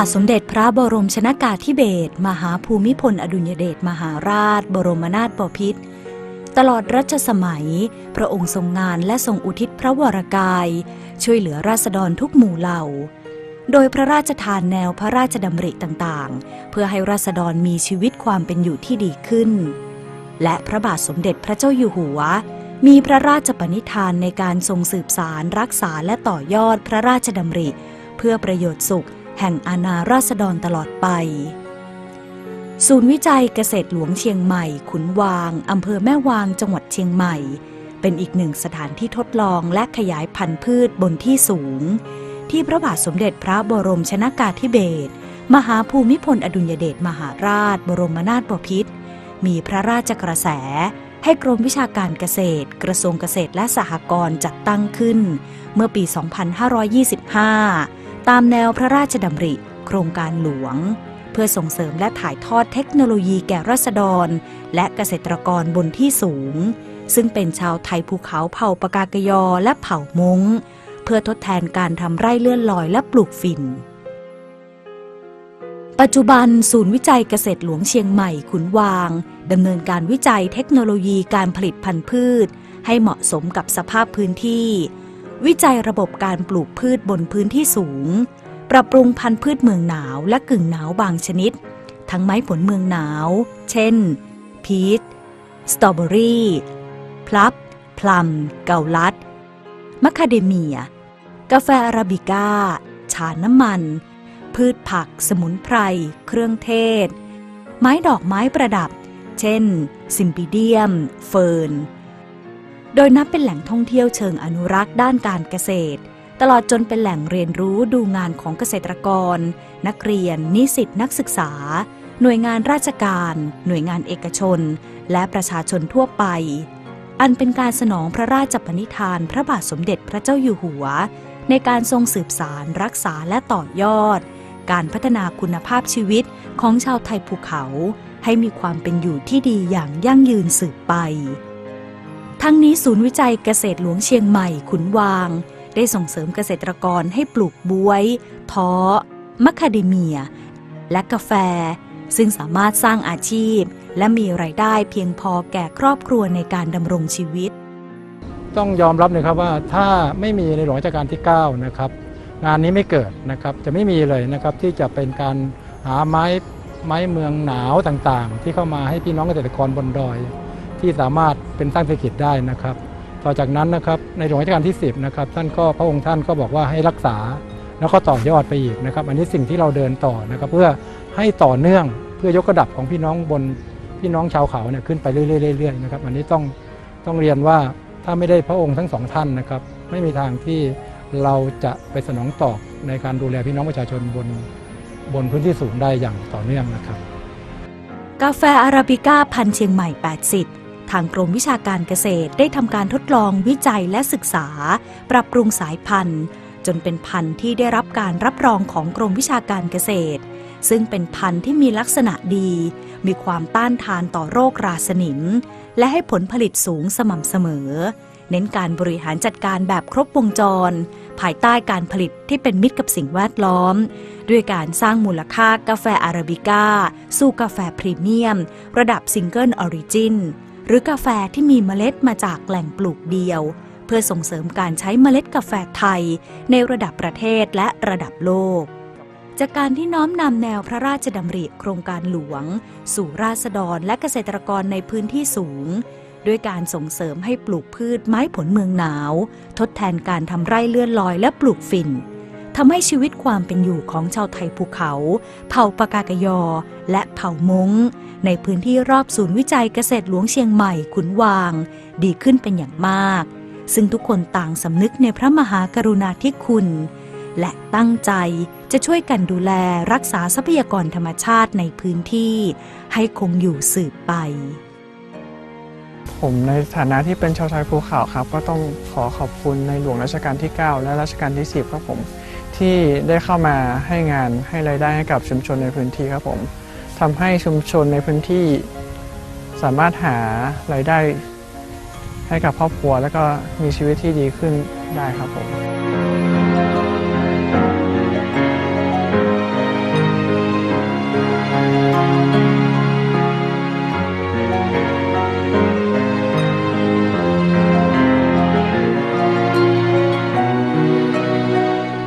บาทสมเด็จพระบรมชนากาธิเบศรมหาภูมิพลอดุลยเดชมหาราช บรมนาถบพิตรตลอดรัชสมัย พระองค์ทรงงานและทรงอุทิศพระวรกาย ช่วยเหลือราษฎรทุกหมู่เหล่า โดยพระราชทานแนวพระราชดำริต่างๆ เพื่อให้ราษฎรมีชีวิตความเป็นอยู่ที่ดีขึ้น และพระบาทสมเด็จพระเจ้าอยู่หัว มีพระราชปณิธานในการทรงสืบสารรักษาและต่อยอดพระราชดำริ เพื่อประโยชน์สุข แห่งอาณาราษฎรตลอดไป ศูนย์วิจัยเกษตรหลวงเชียงใหม่ ขุนวาง อำเภอแม่วาง จังหวัดเชียงใหม่ เป็นอีกหนึ่งสถานที่ทดลองและขยายพันธุ์พืชบนที่สูง ที่พระบาทสมเด็จพระบรมชนากาธิเบศรมหาภูมิพลอดุลยเดชมหาราช บรมนาถบพิตรมีพระราชกระแส ให้กรมวิชาการเกษตร กระทรวงเกษตรและสหกรณ์จัดตั้งขึ้น เมื่อปี 2525 ตามแนวพระราชดำริ โครงการหลวง เพื่อส่งเสริมและถ่ายทอดเทคโนโลยีแก่ราษฎร และเกษตรกรบนที่สูง ซึ่งเป็นชาวไทยภูเขาเผ่าปากากยอและเผ่ามงเพื่อทดแทนการทำไร่เลื่อนลอยและปลูกฝิ่นปัจจุบันศูนย์วิจัยเกษตรหลวงเชียงใหม่ขุนวางดำเนินการวิจัยเทคโนโลยีการผลิตพันธุ์พืช ให้เหมาะสมกับสภาพพื้นที่ วิจัยระบบการปลูกพืชบนพื้นที่สูง ปรับปรุงพันธุ์พืชเมืองหนาวและกึ่งหนาวบางชนิด ทั้งไม้ผลเมืองหนาว เช่น พีช สตรอเบอรี่ พลับ พลัม เกาลัด มะคาเดเมีย กาแฟอาราบิก้า ชาน้ำมัน พืชผัก สมุนไพร เครื่องเทศ ไม้ดอกไม้ประดับ เช่น ซิมปิเดียม เฟิร์น โดยนับเป็นแหล่งท่องเที่ยวเชิงอนุรักษ์ด้านการเกษตร ตลอดจนเป็นแหล่งเรียนรู้ดูงานของเกษตรกร นักเรียน นิสิตนักศึกษา หน่วยงานราชการ หน่วยงานเอกชน และประชาชนทั่วไป อันเป็นการสนองพระราชปณิธานพระบาทสมเด็จพระเจ้าอยู่หัว ในการทรงสืบสารรักษาและต่อยอด การพัฒนาคุณภาพชีวิตของชาวไทยภูเขา ให้มีความเป็นอยู่ที่ดีอย่างยั่งยืนสืบไป ทั้งนี้ศูนย์วิจัยเกษตรหลวงเชียงใหม่ขุนวาง ได้ส่งเสริมเกษตรกรให้ปลูกบวย ท้อมะคาเดเมีย และกาแฟ ซึ่งสามารถสร้างอาชีพ และมีรายได้เพียงพอแก่ครอบครัวในการดำรงชีวิต ต้องยอมรับเลยครับว่าถ้าไม่มีในหลวงรัชกาลที่9นะครับงานนี้ไม่เกิดนะครับจะไม่มีเลยนะครับที่จะเป็นการหาไม้ไม้เมืองหนาวต่างๆ ที่เข้ามาให้พี่น้องเกษตรกรบนดอย ที่สามารถเป็นสร้างเศรษฐกิจได้นะครับ ต่อจากนั้นนะครับในหลวงรัชกาลที่ 10นะครับท่านก็พระองค์ท่านก็บอกว่าให้รักษาแล้วก็ต่อยอดไปอีกนะครับ อันนี้สิ่งที่เราเดินต่อนะครับเพื่อให้ต่อเนื่องเพื่อยกระดับของพี่น้องบนพี่น้องชาวเขาเนี่ยขึ้นไปเรื่อยๆๆนะครับ อันนี้ต้องต้องเรียนว่าถ้าไม่ได้พระองค์ทั้งสองท่านนะครับ ไม่มีทางที่เราจะไปสนองตอบในการดูแลพี่น้องประชาชนบนบนพื้นที่สูงได้อย่างต่อเนื่องนะครับ กาแฟอาราบิก้าพันเชียงใหม่ 80 ทางกรมวิชาการเกษตรได้ทำการทดลองวิจัยและศึกษา ปรับปรุงสายพันธุ์ จนเป็นพันธุ์ที่ได้รับการรับรองของกรมวิชาการเกษตร ซึ่งเป็นพันธุ์ที่มีลักษณะดี มีความต้านทานต่อโรคราสนิม และให้ผลผลิตสูงสม่ำเสมอ เน้นการบริหารจัดการแบบครบวงจร ภายใต้การผลิตที่เป็นมิตรกับสิ่งแวดล้อม ด้วยการสร้างมูลค่ากาแฟอาราบิก้า สู่กาแฟพรีเมียม ระดับซิงเกิลออริจิน หรือกาแฟที่มีเมล็ดมาจากแหล่งปลูกเดียว เพื่อส่งเสริมการใช้เมล็ดกาแฟไทย ในระดับประเทศและระดับโลก จากการที่น้อมนำแนวพระราชดำริโครงการหลวง สู่ราษฎรและเกษตรกรในพื้นที่สูง ด้วยการส่งเสริมให้ปลูกพืชไม้ผลเมืองหนาว ทดแทนการทำไร่เลื่อนลอยและปลูกฝิ่น ทำให้ชีวิตความเป็นอยู่ของชาวไทยภูเขา เผ่าปากากยอ และเผ่ามงในพื้นที่รอบศูนย์วิจัยเกษตรหลวงเชียงใหม่ขุนวาง ดีขึ้นเป็นอย่างมาก ซึ่งทุกคนต่างสำนึกในพระมหากรุณาธิคุณ และตั้งใจจะช่วยกันดูแลรักษาทรัพยากรธรรมชาติในพื้นที่ ให้คงอยู่สืบไปผมในฐานะที่เป็นชาวไทยภูเขาครับ ก็ต้องขอขอบคุณในหลวงรัชกาลที่ 9 และรัชกาลที่ 10 ครับผม ที่ได้เข้ามาให้งานให้รายได้ให้กับชุมชนในพื้นที่ครับผมทำให้ชุมชนในพื้นที่ สามารถหารายได้ให้กับครอบครัว แล้วก็มีชีวิตที่ดีขึ้นได้ครับผม